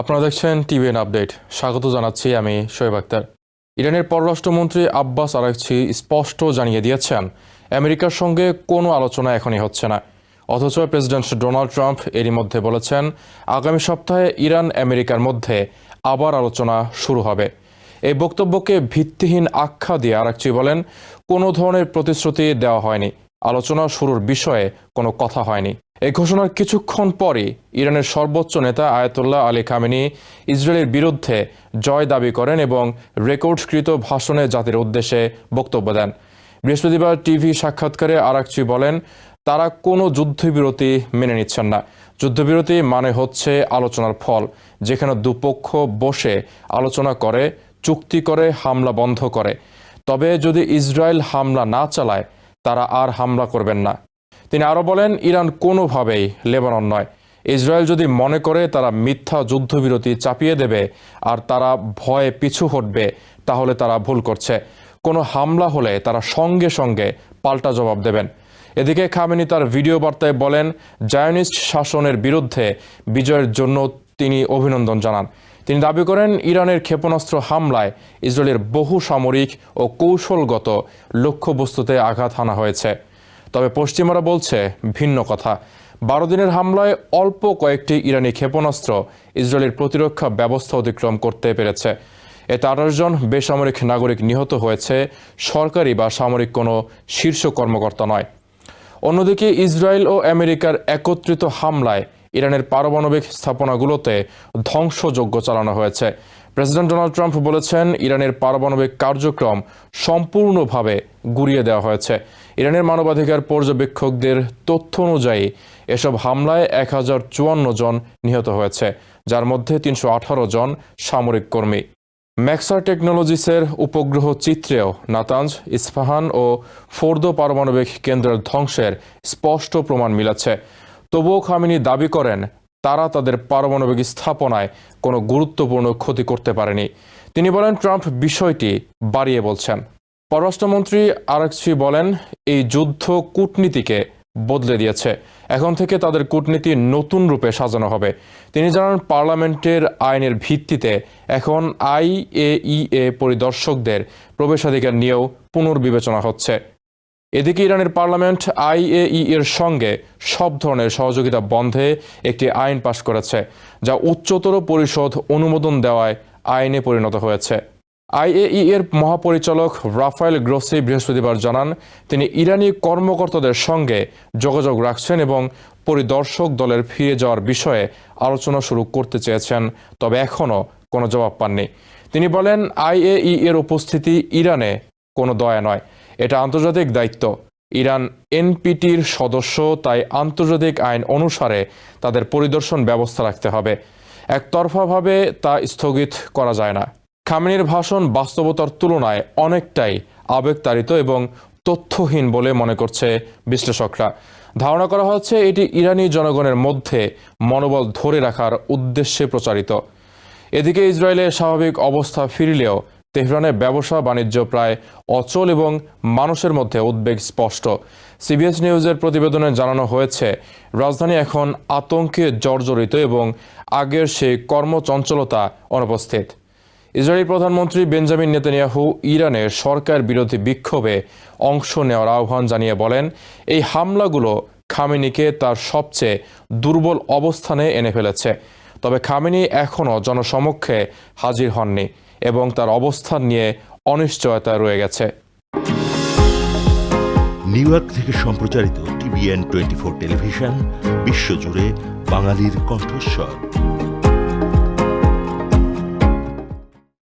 আপনারা দেখছেন TVN update. স্বাগত জানাচ্ছি আমি শোয়েব আক্তার। ইরানের পররাষ্ট্রমন্ত্রী আব্বাস আরাকচি স্পষ্ট জানিয়ে দিয়েছেন, আমেরিকার সঙ্গে কোনো আলোচনা এখনই হচ্ছে না। অথচ প্রেসিডেন্ট ডোনাল্ড ট্রাম্প এরই মধ্যে বলেছেন, আগামী সপ্তাহে ইরান আমেরিকার মধ্যে আবার আলোচনা শুরু হবে। এই বক্তব্যকে ভিত্তিহীন আখ্যা দিয়ে আরাকচি বলেন, কোনো ধরনের প্রতিশ্রুতি দেওয়া হয়নি। আলোচনা শুরুর বিষয়ে কোনো কথা হয়নি। এই ঘোষণার কিছুক্ষণ পরই ইরানের সর্বোচ্চ নেতা আয়াতুল্লাহ আলী খামেনি ইসরায়েলের বিরুদ্ধে জয় দাবি করেন এবং রেকর্ডকৃত ভাষণে জাতির উদ্দেশ্যে বক্তব্য দেন। বৃহস্পতিবার টিভি সাক্ষাৎকারে আরাকচি বলেন, তারা কোনো যুদ্ধবিরতি মেনে নিচ্ছেন না। যুদ্ধবিরতি মানে হচ্ছে আলোচনার ফল। যেখানে দুপক্ষ বসে আলোচনা করে, চুক্তি করে, হামলা বন্ধ করে। তবে যদি ইসরায়েল হামলা না চালায়, তারা আর হামলা করবেন না। তিনি আরও বলেন, ইরান কোনোভাবেই লেবানন নয়। ইসরায়েল যদি মনে করে তারা মিথ্যা যুদ্ধবিরতি চাপিয়ে দেবে আর তারা ভয়ে পিছু হটবে, তাহলে তারা ভুল করছে। কোনো হামলা হলে তারা সঙ্গে সঙ্গে পাল্টা জবাব দেবেন। এদিকে খামেনি তার ভিডিও বার্তায় বলেন, জায়নিস্ট শাসনের বিরুদ্ধে বিজয়ের জন্য তিনি অভিনন্দন জানান। তিনি দাবি করেন, ইরানের ক্ষেপণাস্ত্র হামলায় ইসরায়েলের বহু সামরিক ও কৌশলগত লক্ষ্যবস্তুতে আঘাত হানা হয়েছে। তবে পশ্চিমারা বলছে ভিন্ন কথা। বারো দিনের হামলায় অল্প কয়েকটি ইরানি ক্ষেপণাস্ত্র ইসরায়েলের প্রতিরক্ষা ব্যবস্থা অতিক্রম করতে পেরেছে। এতে আঠাশ জন বেসামরিক নাগরিক নিহত হয়েছে, সরকারি বা সামরিক কোনো শীর্ষ কর্মকর্তা নয়। অন্যদিকে ইসরায়েল ও আমেরিকার একত্রিত হামলায় ইরানের পারমাণবিক স্থাপনাগুলোতে ধ্বংসযজ্ঞ চালানো হয়েছে। প্রেসিডেন্ট ডোনাল্ড ট্রাম্প বলেছেন, ইরানের পারমাণবিক কার্যক্রম সম্পূর্ণভাবে গুড়িয়ে দেওয়া হয়েছে। ইরানের মানবাধিকার পর্যবেক্ষকদের তথ্য অনুযায়ী এসব হামলায় এক হাজার চুয়ান্ন জন নিহত হয়েছে, যার মধ্যে তিনশো আঠারো জন সামরিক কর্মী। ম্যাক্সার টেকনোলজিসের উপগ্রহ চিত্রেও নাতাঞ্জ, ইস্পাহান ও ফোর্দো পারমাণবিক কেন্দ্রের ধ্বংসের স্পষ্ট প্রমাণ মিলাচ্ছে তবুও খামিনি দাবি করেন, তারা তাদের পারমাণবিক স্থাপনায় কোনো গুরুত্বপূর্ণ ক্ষতি করতে পারেনি। তিনি বলেন, ট্রাম্প বিষয়টি বাড়িয়ে বলছেন। পররাষ্ট্রমন্ত্রী আরাকচি বলেন, এই যুদ্ধ কূটনীতিকে বদলে দিয়েছে। এখন থেকে তাদের কূটনীতি নতুন রূপে সাজানো হবে। তিনি জানান, পার্লামেন্টের আইনের ভিত্তিতে এখন আইএইএ পরিদর্শকদের প্রবেশাধিকার নিয়েও পুনর্বিবেচনা হচ্ছে। এদিকে ইরানের পার্লামেন্ট আইএই এর সঙ্গে সব ধরনের সহযোগিতা বন্ধে একটি আইন পাশ করেছে, যা উচ্চতর পরিষদ অনুমোদন দেওয়ায় আইনে পরিণত হয়েছে। আইএই এর মহাপরিচালক রাফায়েল গ্রোসি বৃহস্পতিবার জানান, তিনি ইরানি কর্মকর্তাদের সঙ্গে যোগাযোগ রাখছেন এবং পরিদর্শক দলের ফিরে যাওয়ার বিষয়ে আলোচনা শুরু করতে চেয়েছেন, তবে এখনও কোনো জবাব পাননি। তিনি বলেন আইএই এর উপস্থিতি ইরানে কোনো দয়া নয়, এটা আন্তর্জাতিক দায়িত্ব। ইরান এনপিটির সদস্য, তাই আন্তর্জাতিক আইন অনুসারে তাদের পরিদর্শন ব্যবস্থা রাখতে হবে। একতরফাভাবে তা স্থগিত করা যায় না। খামেনির ভাষণ বাস্তবতার তুলনায় অনেকটাই আবেগতাড়িত এবং তথ্যহীন বলে মনে করছে বিশ্লেষকরা। ধারণা করা হচ্ছে এটি ইরানি জনগণের মধ্যে মনোবল ধরে রাখার উদ্দেশ্যে প্রচারিত। এদিকে ইসরায়েলের স্বাভাবিক অবস্থা ফিরলেও তেহরানের ব্যবসা বাণিজ্য প্রায় অচল এবং মানুষের মধ্যে উদ্বেগ স্পষ্ট। সিবিএস নিউজের প্রতিবেদনে জানানো হয়েছে, রাজধানী এখন আতঙ্কে জর্জরিত এবং আগের সেই কর্মচঞ্চলতা অনুপস্থিত। ইসরায়েলি প্রধানমন্ত্রী বেঞ্জামিন নেতানিয়াহু ইরানের সরকার বিরোধী বিক্ষোভে অংশ নেওয়ার আহ্বান জানিয়ে বলেন, এই হামলাগুলো খামেনিকে তার সবচেয়ে দুর্বল অবস্থানে এনে ফেলেছে। তবে খামেনি এখনও জনসমক্ষে হাজির হননি এবং তার অবস্থান নিয়ে অনিশ্চয়তা রয়ে গেছে। নিউ ইয়র্ক থেকে সম্প্রচারিত টিভিএন টোয়েন্টি ফোর টেলিভিশন, বিশ্বজুড়ে বাঙালির কণ্ঠস্বর।